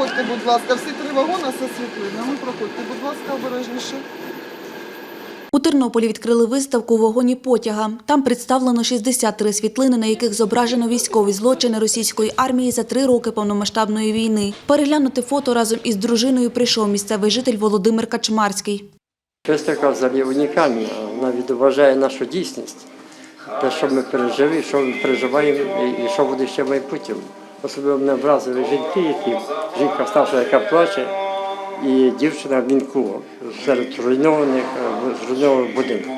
проходьте, будь ласка. Всі три вагони зі світлинами. Проходьте, будь ласка, обережніше. У Тернополі відкрили виставку у вагоні потяга. Там представлено 63 світлини, на яких зображено військові злочини російської армії за три роки повномасштабної війни. Переглянути фото разом із дружиною прийшов місцевий житель Володимир Качмарський. Виставка взагалі унікальна, вона відображає нашу дійсність. Те, що ми пережили, що ми переживаємо і- і що буде ще в майбутньому. Особливо мене вразили жінки, які жінка старша, яка плаче, і дівчина в вінку серед руйнованих, е, зруйнованих будинків.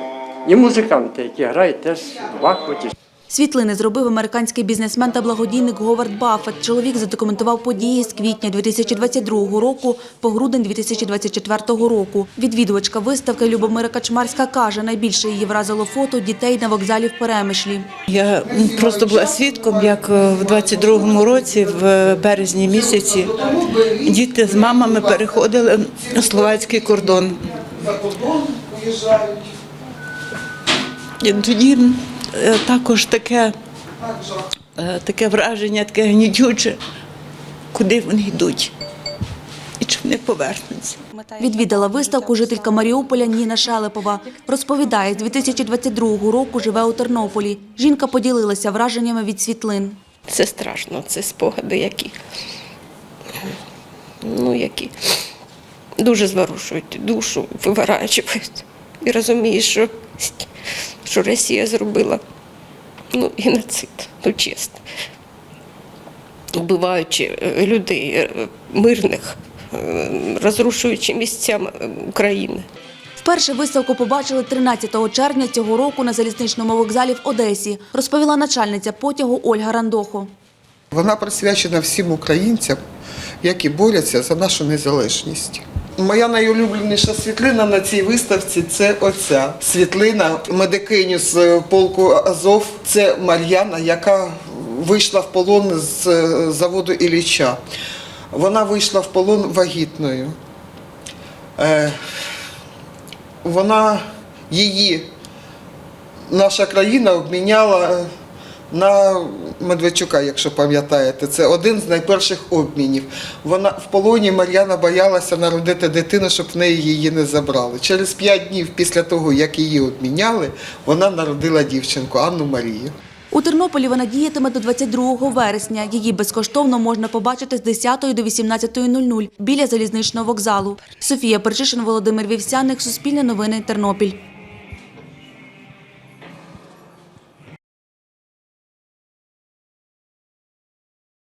І музиканти, які грають теж в ахваті. Світлини зробив американський бізнесмен та благодійник Говард Баффет. Чоловік задокументував події з квітня 2022 року по грудень 2024 року. Відвідувачка виставки Любомира Качмарська каже, найбільше її вразило фото дітей на вокзалі в Перемишлі. Я просто була свідком, як е, в 22-му році, в березні місяці, діти з мамами переходили словацький кордон. І тоді е, також таке, е, таке враження, таке гнітюче, куди вони йдуть і чи вони повернуться. Відвідала виставку жителька Маріуполя Ніна Шелепова. Розповідає, з 2022 року живе у Тернополі. Жінка поділилася враженнями від світлин. Це страшно, це спогади, які, ну, які дуже зворушують душу, виворачують. І розумієш, що, що Росія зробила ну, геноцид, ну чесно. Вбиваючи е, людей е, мирних, е, розрушуючи місця України. Вперше виставку побачили 13 червня цього року на залізничному вокзалі в Одесі, розповіла начальниця потягу Ольга Рандохо. Вона присвячена всім українцям, які борються за нашу незалежність. Моя найулюбленіша світлина на цій виставці це оця світлина медикиню з полку Азов. Це Мар'яна, яка вийшла в полон з е, заводу Ілліча. Вона вийшла в полон вагітною. Е, Вона її наша країна обміняла на Медведчука, якщо пам'ятаєте. Це один з найперших обмінів. Вона в полоні Мар'яна боялася народити дитину, щоб в неї її не забрали. Через п'ять днів після того, як її обміняли, вона народила дівчинку Анну Марію. У Тернополі вона діятиме до 22 вересня. Її безкоштовно можна побачити з 10 до 18.00 біля залізничного вокзалу. Софія Перчишин, Володимир Вівсяник, Суспільне новини, Тернопіль.